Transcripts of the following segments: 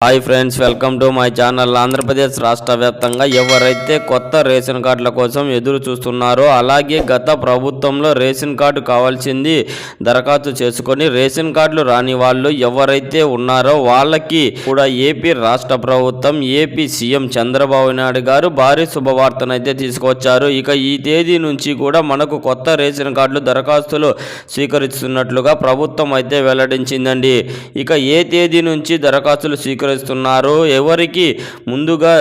Hi friends welcome to my channel Andhra Pradesh రాష్ట్ర వ్యాప్తంగా ఎవరైతే కొత్త రేషన్ కార్డుల కోసం ఎదురు చూస్తున్నారో అలాగే గత ప్రభుత్వంలో రేషన్ కార్డు కావాల్సింది దరఖాస్తు చేసుకొని రేషన్ కార్డులు రాని వాళ్ళు ఎవరైతే ఉన్నారో వాళ్ళకి కూడా ఏపీ రాష్ట్ర ప్రభుత్వం ఏపీ సీఎం చంద్రబాబు నాయుడు గారు భారీ శుభవార్తను అయితే తీసుకొచ్చారు. ఇక ఈ తేదీ నుంచి కూడా మనకు కొత్త రేషన్ కార్డులు దరఖాస్తులు స్వీకరిస్తున్నట్లుగా ప్రభుత్వం అయితే వెల్లడించిందండి. ఇక ఏ తేదీ నుంచి దరఖాస్తులు స్వీకరిస్తున్నారు ఎవరికి? ముందుగా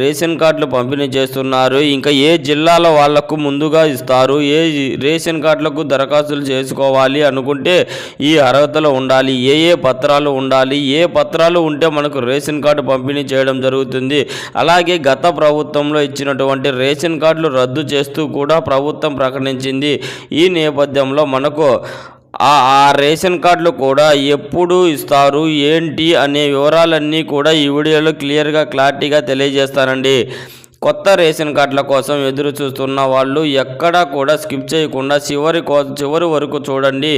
రేషన్ కార్డులు పంపిణీ చేస్తున్నారు. ఇంకా ఏ జిల్లాల వాళ్ళకు ముందుగా ఇస్తారు? ఏ రేషన్ కార్డులకు దరఖాస్తులు చేసుకోవాలి అనుకుంటే ఈ అర్హతలు ఉండాలి. ఏ ఏ పత్రాలు ఉండాలి? ఏ పత్రాలు ఉంటే మనకు రేషన్ కార్డు పంపిణీ చేయడం జరుగుతుంది. అలాగే గత ప్రభుత్వంలో ఇచ్చినటువంటి రేషన్ కార్డులు రద్దు చేస్తూ కూడా ప్రభుత్వం ప్రకటించింది. ఈ నేపథ్యంలో మనకు ఆ రేషన్ కార్డులు కూడా ఎప్పుడు ఇస్తారు ఏంటి అనే వివరాలన్నీ కూడా ఈ వీడియోలో క్లియర్గా క్లారిటీగా తెలియజేస్తానండి. కొత్త రేషన్ కార్డుల కోసం ఎదురు చూస్తున్న వాళ్ళు ఎక్కడా కూడా స్కిప్ చేయకుండా చివరి చివరి వరకు చూడండి.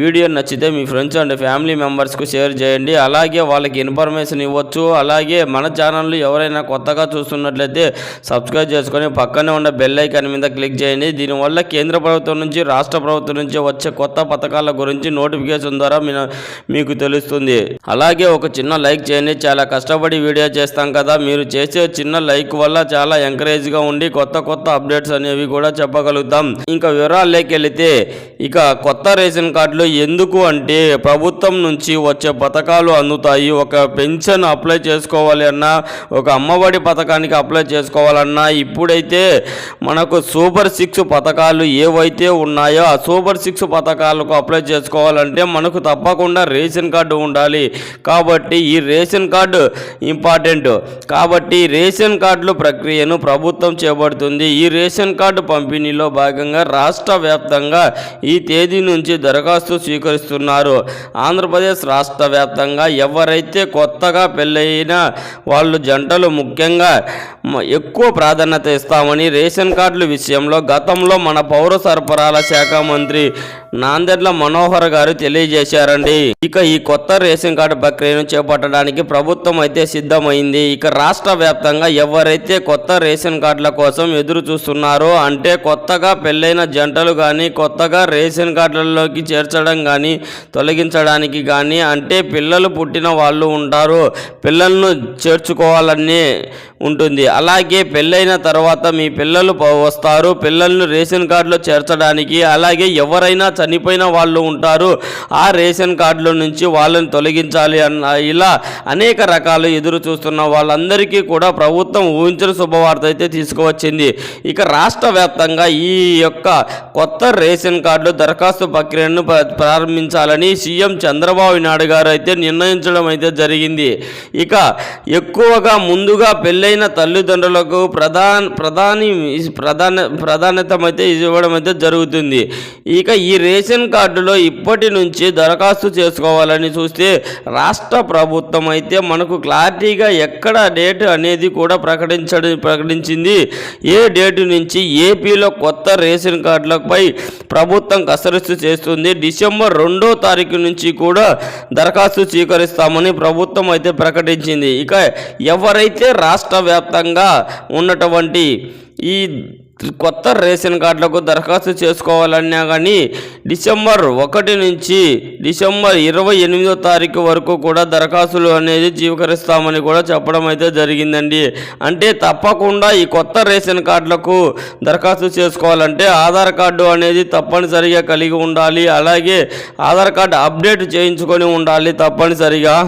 వీడియో నచ్చితే మీ ఫ్రెండ్స్ అండ్ ఫ్యామిలీ మెంబర్స్కు షేర్ చేయండి. అలాగే వాళ్ళకి ఇన్ఫర్మేషన్ ఇవ్వచ్చు. అలాగే మన ఛానల్ ఎవరైనా కొత్తగా చూస్తున్నట్లయితే సబ్స్క్రైబ్ చేసుకొని పక్కనే ఉన్న బెల్ ఐకాన్ మీద క్లిక్ చేయండి. దీనివల్ల కేంద్ర ప్రభుత్వం నుంచి రాష్ట్ర ప్రభుత్వం నుంచి వచ్చే కొత్త పథకాల గురించి నోటిఫికేషన్ ద్వారా మీకు తెలుస్తుంది. అలాగే ఒక చిన్న లైక్ చేయండి. చాలా కష్టపడి వీడియో చేస్తాం కదా. మీరు చేసే చిన్న లైక్ వల్ల చాలా ఎంకరేజ్గా ఉండి కొత్త కొత్త అప్డేట్స్ అనేవి కూడా చెప్పగలుగుతాం ఇంకా వివరాల్లోకి వెళితే ఇక కొత్త రేషన్ కార్డులు ఎందుకు అంటే ప్రభుత్వం నుంచి వచ్చే పథకాలు అందుతాయి. ఒక పెన్షన్ అప్లై చేసుకోవాలి అన్నా ఒక అమ్మఒడి పథకానికి అప్లై చేసుకోవాలన్నా ఇప్పుడైతే మనకు సూపర్ సిక్స్ పథకాలు ఏవైతే ఉన్నాయో ఆ సూపర్ సిక్స్ పథకాలకు అప్లై చేసుకోవాలంటే మనకు తప్పకుండా రేషన్ కార్డు ఉండాలి. కాబట్టి ఈ రేషన్ కార్డు ఇంపార్టెంట్. కాబట్టి రేషన్ కార్డుల ప్రక్రియను ప్రభుత్వం చేపడుతుంది. ఈ రేషన్ కార్డు పంపిణీలో భాగంగా రాష్ట్ర వ్యాప్తంగా ఈ తేదీ నుంచి దరఖాస్తు స్వీకరిస్తున్నారు. ఆంధ్రప్రదేశ్ రాష్ట్ర వ్యాప్తంగా ఎవరైతే కొత్తగా పెళ్ళైన వాళ్ళు జంటలు ముఖ్యంగా ఎక్కువ ప్రాధాన్యత ఇస్తామని రేషన్ కార్డుల విషయంలో గతంలో మన పౌర సరఫరాల శాఖ మంత్రి నాందెడ్ల మనోహర్ గారు తెలియజేశారండి. ఇక ఈ కొత్త రేషన్ కార్డు ప్రక్రియను చేపట్టడానికి ప్రభుత్వం అయితే సిద్ధమైంది. ఇక రాష్ట్ర వ్యాప్తంగా ఎవరైతే కొత్త కొత్త రేషన్ కార్డుల కోసం ఎదురు చూస్తున్నారు. అంటే కొత్తగా పెళ్ళైన జంటలు కానీ కొత్తగా రేషన్ కార్డులలోకి చేర్చడం కానీ తొలగించడానికి కానీ అంటే పిల్లలు పుట్టిన వాళ్ళు ఉంటారు. పిల్లలను చేర్చుకోవాలని ఉంటుంది. అలాగే పెళ్ళైన తర్వాత మీ పిల్లలు వస్తారు. పిల్లలను రేషన్ కార్డులో చేర్చడానికి అలాగే ఎవరైనా చనిపోయిన వాళ్ళు ఉంటారు. ఆ రేషన్ కార్డుల నుంచి వాళ్ళని తొలగించాలి అన్న ఇలా అనేక రకాలు ఎదురు చూస్తున్న వాళ్ళందరికీ కూడా ప్రభుత్వం ఊహించిన శుభవార్త అయితే తీసుకువచ్చింది. ఇక రాష్ట్ర వ్యాప్తంగా ఈ యొక్క కొత్త రేషన్ కార్డులు దరఖాస్తు ప్రక్రియను ప్ర- ప్రారంభించాలని సీఎం చంద్రబాబు నాయుడు గారు అయితే నిర్ణయించడం అయితే జరిగింది. ఇక ఎక్కువగా ముందుగా పెళ్ళైన తల్లిదండ్రులకు ప్రధాన ప్రధాని ప్రధాన ప్రాధాన్యత అయితే ఇవ్వడం అయితే జరుగుతుంది. ఇక ఈ రేషన్ కార్డులో ఇప్పటి నుంచి దరఖాస్తు చేసుకోవాలని చూస్తే రాష్ట్ర ప్రభుత్వం అయితే మనకు క్లారిటీగా ఎక్కడ డేట్ అనేది కూడా ప్రకటించడం ప్రకటించింది. ఏ డేటు నుంచి ఏపీలో కొత్త రేషన్ కార్డులపై ప్రభుత్వం కసరత్తు చేస్తుంది. డిసెంబర్ రెండో తారీఖు నుంచి కూడా దరఖాస్తు స్వీకరిస్తామని ప్రభుత్వం అయితే ప్రకటించింది. ఇక ఎవరైతే రాష్ట్ర వ్యాప్తంగా ఉన్నటువంటి ఈ కొత్త రేషన్ కార్డులకు దరఖాస్తు చేసుకోవాలన్నా కానీ డిసెంబర్ ఒకటి నుంచి డిసెంబర్ ఇరవై ఎనిమిదో తారీఖు వరకు కూడా దరఖాస్తులు అనేది జీవకరిస్తామని కూడా చెప్పడం అయితే జరిగిందండి. అంటే తప్పకుండా ఈ కొత్త రేషన్ కార్డులకు దరఖాస్తు చేసుకోవాలంటే ఆధార్ కార్డు అనేది తప్పనిసరిగా కలిగి ఉండాలి. అలాగే ఆధార్ కార్డు అప్డేట్ చేయించుకొని ఉండాలి తప్పనిసరిగా.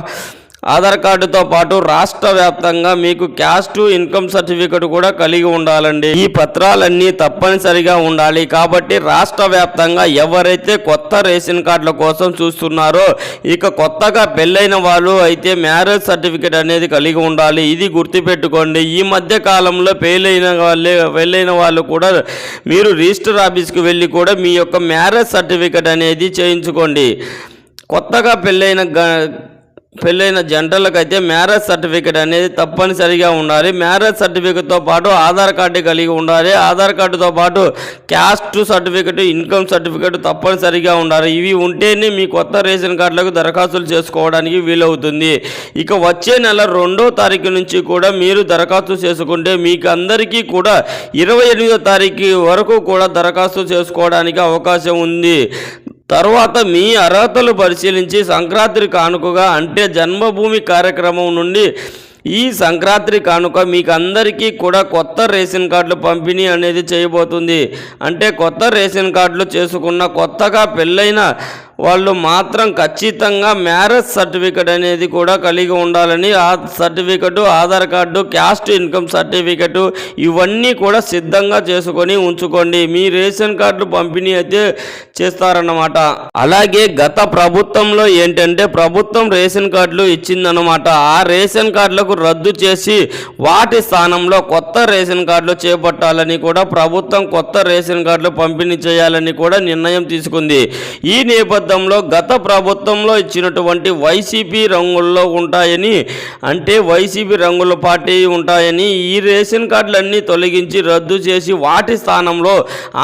ఆధార్ కార్డుతో పాటు రాష్ట్ర వ్యాప్తంగా మీకు క్యాస్ట్ ఇన్కమ్ సర్టిఫికెట్ కూడా కలిగి ఉండాలండి. ఈ పత్రాలన్నీ తప్పనిసరిగా ఉండాలి. కాబట్టి రాష్ట్ర వ్యాప్తంగా ఎవరైతే కొత్త రేషన్ కార్డుల కోసం చూస్తున్నారో ఇక కొత్తగా పెళ్ళైన వాళ్ళు అయితే మ్యారేజ్ సర్టిఫికెట్ అనేది కలిగి ఉండాలి. ఇది గుర్తుపెట్టుకోండి. ఈ మధ్య కాలంలో పెళ్ళైన వాళ్ళే పెళ్ళైన వాళ్ళు కూడా మీరు రిజిస్టర్ ఆఫీస్కి వెళ్ళి కూడా మీ యొక్క మ్యారేజ్ సర్టిఫికెట్ అనేది చేయించుకోండి. కొత్తగా పెళ్ళైన గ పెళ్ళైన జంటలకైతే మ్యారేజ్ సర్టిఫికేట్ అనేది తప్పనిసరిగా ఉండాలి. మ్యారేజ్ సర్టిఫికేట్తో పాటు ఆధార్ కార్డు కలిగి ఉండాలి. ఆధార్ కార్డుతో పాటు క్యాస్ట్ సర్టిఫికేట్ ఇన్కమ్ సర్టిఫికేట్ తప్పనిసరిగా ఉండాలి. ఇవి ఉంటేనే మీ కొత్త రేషన్ కార్డులకు దరఖాస్తులు చేసుకోవడానికి వీలవుతుంది. ఇక వచ్చే నెల రెండో తారీఖు నుంచి కూడా మీరు దరఖాస్తు చేసుకుంటే మీకు అందరికీ కూడా ఇరవై ఎనిమిదో తారీఖు వరకు కూడా దరఖాస్తు చేసుకోవడానికి అవకాశం ఉంది. తర్వాత మీ అర్హతలు పరిశీలించి సంక్రాంతి కానుకగా అంటే జన్మభూమి కార్యక్రమం నుండి ఈ సంక్రాంతి కానుక మీకు అందరికీ కూడా కొత్త రేషన్ కార్డులు పంపిణీ అనేది చేయబోతుంది. అంటే కొత్త రేషన్ కార్డులు చేసుకున్న కొత్తగా పెళ్ళైన వాళ్ళు మాత్రం ఖచ్చితంగా మ్యారేజ్ సర్టిఫికెట్ అనేది కూడా కలిగి ఉండాలని ఆ certificate Aadhaar card caste income certificate ఇవన్నీ కూడా సిద్ధంగా చేసుకొని ఉంచుకోండి. మీ రేషన్ కార్డు పంపిణీ అయితే చేస్తారన్నమాట. అలాగే గత ప్రభుత్వంలో ఏంటంటే ప్రభుత్వం రేషన్ కార్డులు ఇచ్చిందనమాట ఆ రేషన్ కార్డులకు రద్దు చేసి వాటి స్థానంలో కొత్త రేషన్ కార్డులు చేపట్టాలని కూడా ప్రభుత్వం కొత్త రేషన్ కార్డులు పంపిణీ చేయాలని కూడా నిర్ణయం తీసుకుంది. ఈ నేపథ్యంలో గత ప్రభుత్వంలో ఇచ్చినటువంటి వైసీపీ రంగుల్లో ఉంటాయని అంటే వైసీపీ రంగుల పార్టీ ఉంటాయని ఈ రేషన్ కార్డులన్నీ తొలగించి రద్దు చేసి వాటి స్థానంలో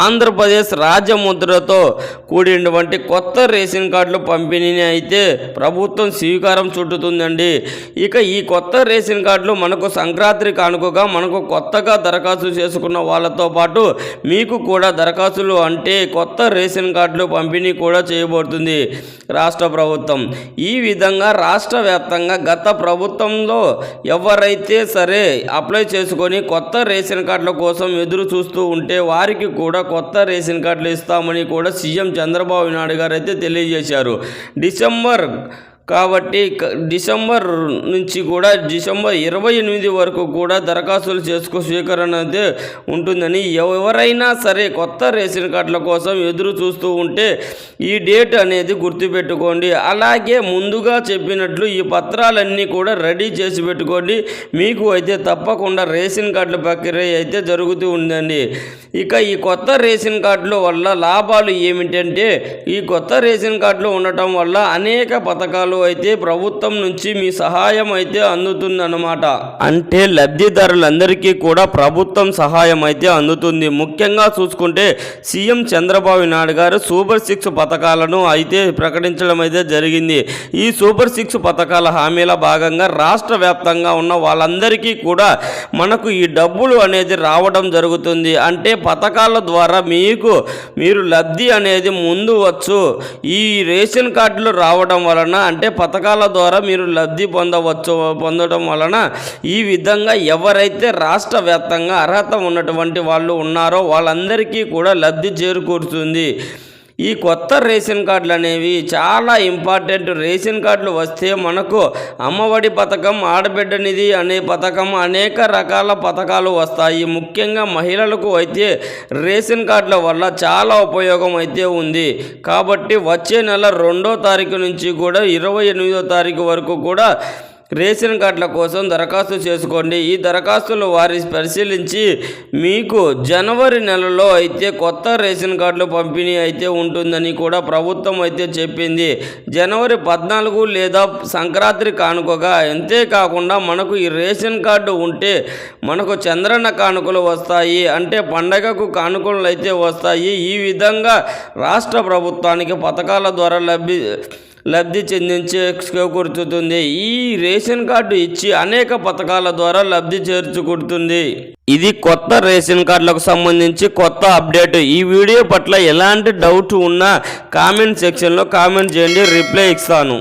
ఆంధ్రప్రదేశ్ రాజముద్రతో కూడినటువంటి కొత్త రేషన్ కార్డులు పంపిణీని అయితే ప్రభుత్వం స్వీకారం చుట్టుతుందండి. ఇక ఈ కొత్త రేషన్ కార్డులు మనకు సంక్రాంతి కానుకగా మనకు కొత్తగా దరఖాస్తు చేసుకున్న వాళ్ళతో పాటు మీకు కూడా దరఖాస్తులు అంటే కొత్త రేషన్ కార్డులు పంపిణీ కూడా చేయబడుతుంది. రాష్ట్ర ప్రభుత్వం. ఈ విధంగా రాష్ట్ర వ్యాప్తంగా గత ప్రభుత్వంలో ఎవరైతే సరే అప్లై చేసుకొని కొత్త రేషన్ కార్డుల కోసం ఎదురు చూస్తూ ఉంటే వారికి కూడా కొత్త రేషన్ కార్డులు ఇస్తామని కూడా సీఎం చంద్రబాబు నాయుడు గారు అయితే తెలియజేశారు. డిసెంబర్ కాబట్టి డిసెంబర్ నుంచి కూడా డిసెంబర్ ఇరవై ఎనిమిది వరకు కూడా దరఖాస్తులు చేసుకో స్వీకరణ అయితే ఉంటుందని ఎవరైనా సరే కొత్త రేషన్ కార్డుల కోసం ఎదురు చూస్తూ ఉంటే ఈ డేట్ అనేది గుర్తుపెట్టుకోండి. అలాగే ముందుగా చెప్పినట్లు ఈ పత్రాలన్నీ కూడా రెడీ చేసి పెట్టుకోండి. మీకు అయితే తప్పకుండా రేషన్ కార్డుల ప్రక్రియ అయితే జరుగుతూ ఉందండి. ఇక ఈ కొత్త రేషన్ కార్డుల వల్ల లాభాలు ఏమిటంటే ఈ కొత్త రేషన్ కార్డులు ఉండటం వల్ల అనేక పథకాలు అయితే ప్రభుత్వం నుంచి మీ సహాయం అయితే అందుతుందన్నమాట. అంటే లబ్ధిదారులందరికీ కూడా ప్రభుత్వం సహాయం అయితే అందుతుంది. ముఖ్యంగా చూసుకుంటే సీఎం చంద్రబాబు నాయుడు గారు సూపర్ సిక్స్ పథకాలను అయితే ప్రకటించడం అయితే జరిగింది. ఈ సూపర్ సిక్స్ పథకాల హామీల భాగంగా రాష్ట్ర వ్యాప్తంగా ఉన్న వాళ్ళందరికీ కూడా మనకు ఈ డబ్బులు అనేది రావడం జరుగుతుంది. అంటే పథకాల ద్వారా మీకు మీరు లబ్ధి అనేది ముందు వచ్చు. ఈ రేషన్ కార్డులు రావడం వలన అంటే పథకాల ద్వారా మీరు లబ్ధి పొందవచ్చు పొందడం వలన ఈ విధంగా ఎవరైతే రాష్ట్ర వ్యాప్తంగా అర్హత ఉన్నటువంటి వాళ్ళు ఉన్నారో వాళ్ళందరికీ కూడా లబ్ధి చేరుకూరుతుంది ఈ కొత్త రేషన్ కార్డులు అనేవి చాలా ఇంపార్టెంట్. రేషన్ కార్డులు వస్తే మనకు అమ్మఒడి పథకం ఆడబిడ్డ నిధి అనే పథకం అనేక రకాల పథకాలు వస్తాయి. ముఖ్యంగా మహిళలకు అయితే రేషన్ కార్డుల వల్ల చాలా ఉపయోగం అయితే ఉంది. కాబట్టి వచ్చే నెల రెండో తారీఖు నుంచి కూడా ఇరవై ఎనిమిదో తారీఖు వరకు కూడా రేషన్ కార్డుల కోసం దరఖాస్తు చేసుకోండి. ఈ దరఖాస్తులు వారి పరిశీలించి మీకు జనవరి నెలలో అయితే కొత్త రేషన్ కార్డులు పంపిణీ అయితే ఉంటుందని కూడా ప్రభుత్వం అయితే చెప్పింది. జనవరి పద్నాలుగు లేదా సంక్రాంతి కానుకగా అంతేకాకుండా మనకు ఈ రేషన్ కార్డు ఉంటే మనకు చంద్రన్న కానుకలు వస్తాయి. అంటే పండగకు కానుకలు అయితే వస్తాయి. ఈ విధంగా రాష్ట్ర ప్రభుత్వానికి పథకాల ద్వారా లభి లబ్ధి చెందించేకూర్చుతుంది ఈ రేషన్ కార్డు ఇచ్చి అనేక పథకాల ద్వారా లబ్ధి చేర్చుకుంటుంది. ఇది కొత్త రేషన్ కార్డులకు సంబంధించి కొత్త అప్డేట్. ఈ వీడియో పట్ల ఎలాంటి డౌట్ ఉన్నా కామెంట్ సెక్షన్లో కామెంట్ చేయండి. రిప్లై ఇస్తాను.